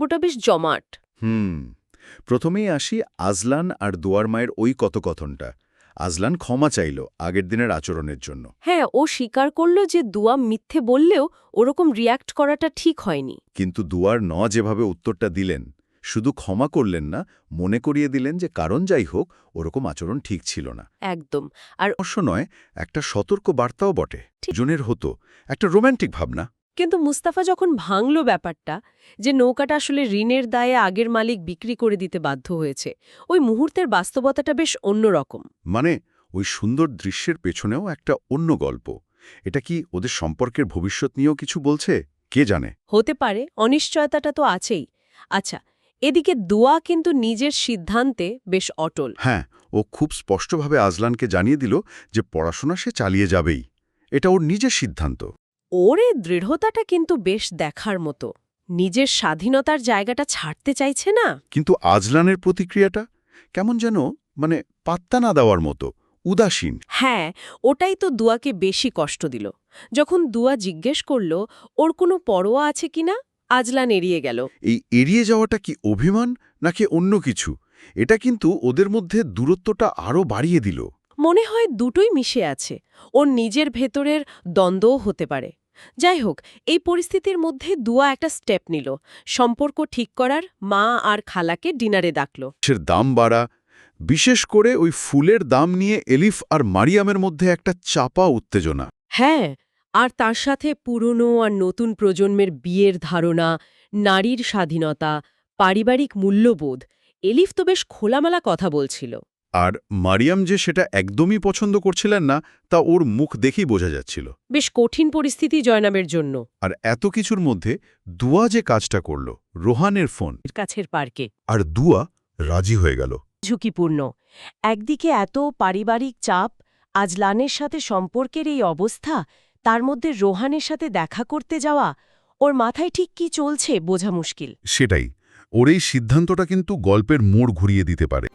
পর্বটা বেশ জমাট। হুম প্রথমেই আসি আজলান আর দুয়ার মায়ের ওই কথোকথনটা। আজলান ক্ষমা চাইল আগের দিনের আচরণের জন্য। হ্যাঁ ও স্বীকার করল যে দুয়া মিথ্যে বললেও ওরকম রিয়্যাক্ট করাটা ঠিক হয়নি। কিন্তু দুয়ার ন যেভাবে উত্তরটা দিলেন শুধু ক্ষমা করলেন না মনে করিয়ে দিলেন যে কারণ যাই হোক ওরকম আচরণ ঠিক ছিল না। একদম। আর অবশ্য নয় একটা সতর্ক বার্তাও বটে। জনের হতো একটা রোম্যান্টিক ভাবনা। কিন্তু মুস্তাফা যখন ভাঙল ব্যাপারটা যে নৌকাটা আসলে ঋণের দায়ে আগের মালিক বিক্রি করে দিতে বাধ্য হয়েছে ওই মুহূর্তের বাস্তবতাটা বেশ অন্যরকম। মানে ওই সুন্দর দৃশ্যের পেছনেও একটা অন্য গল্প। এটা কি ওদের সম্পর্কের ভবিষ্যৎ নিয়েও কিছু বলছে? কে জানে? হতে পারে অনিশ্চয়তাটা তো আছেই। আচ্ছা এদিকে দোয়া কিন্তু নিজের সিদ্ধান্তে বেশ অটল। হ্যাঁ ও খুব স্পষ্টভাবে আজলানকে জানিয়ে দিল যে পড়াশোনা সে চালিয়ে যাবেই। এটা ওর নিজের সিদ্ধান্ত। ওর এই দৃঢ়তাটা কিন্তু বেশ দেখার মতো। নিজের স্বাধীনতার জায়গাটা ছাড়তে চাইছে না। কিন্তু আজলানের প্রতিক্রিয়াটা কেমন যেন মানে পাত্তা না দেওয়ার মতো উদাসীন। হ্যাঁ ওটাই তো দুয়াকে বেশি কষ্ট দিল। যখন দুয়া জিজ্ঞেস করল ওর কোনো পরোয়া আছে কিনা আজলান এড়িয়ে গেল। এই এড়িয়ে যাওয়াটা কি অভিমান নাকি অন্য কিছু? এটা কিন্তু ওদের মধ্যে দূরত্বটা আরও বাড়িয়ে দিল। মনে হয় দুটোই মিশে আছে। ওর নিজের ভেতরের দ্বন্দ্বও হতে পারে। যাই হোক এই পরিস্থিতির মধ্যে দুয়া একটা স্টেপ নিল। সম্পর্ক ঠিক করার মা আর খালাকে ডিনারে ডাকল। দাম বাড়া বিশেষ করে ওই ফুলের দাম নিয়ে এলিফ আর মারিয়ামের মধ্যে একটা চাপা উত্তেজনা। হ্যাঁ আর তার সাথে পুরনো আর নতুন প্রজন্মের বিয়ের ধারণা নারীর স্বাধীনতা পারিবারিক মূল্যবোধ এলিফ তো বেশ খোলামেলা কথা বলছিল। আর মারিয়াম যে সেটা একদমই পছন্দ করছিলেন না তা ওর মুখ দেখেই বোঝা যাচ্ছিল। বেশ কঠিন পরিস্থিতি জয়নাবের জন্য। আর এত কিছুর মধ্যে দুয়া যে কাজটা করল রোহানের ফোন। কাছের পার্কে। আর দুয়া রাজি হয়ে গেল। ঝুঁকিপূর্ণ। একদিকে এত পারিবারিক চাপ আজলানের সাথে সম্পর্কের এই অবস্থা তার মধ্যে রোহানের সাথে দেখা করতে যাওয়া ওর মাথায় ঠিক কি চলছে বোঝা মুশকিল। সেটাই। ওর এই সিদ্ধান্তটা কিন্তু গল্পের মোড় ঘুরিয়ে দিতে পারে।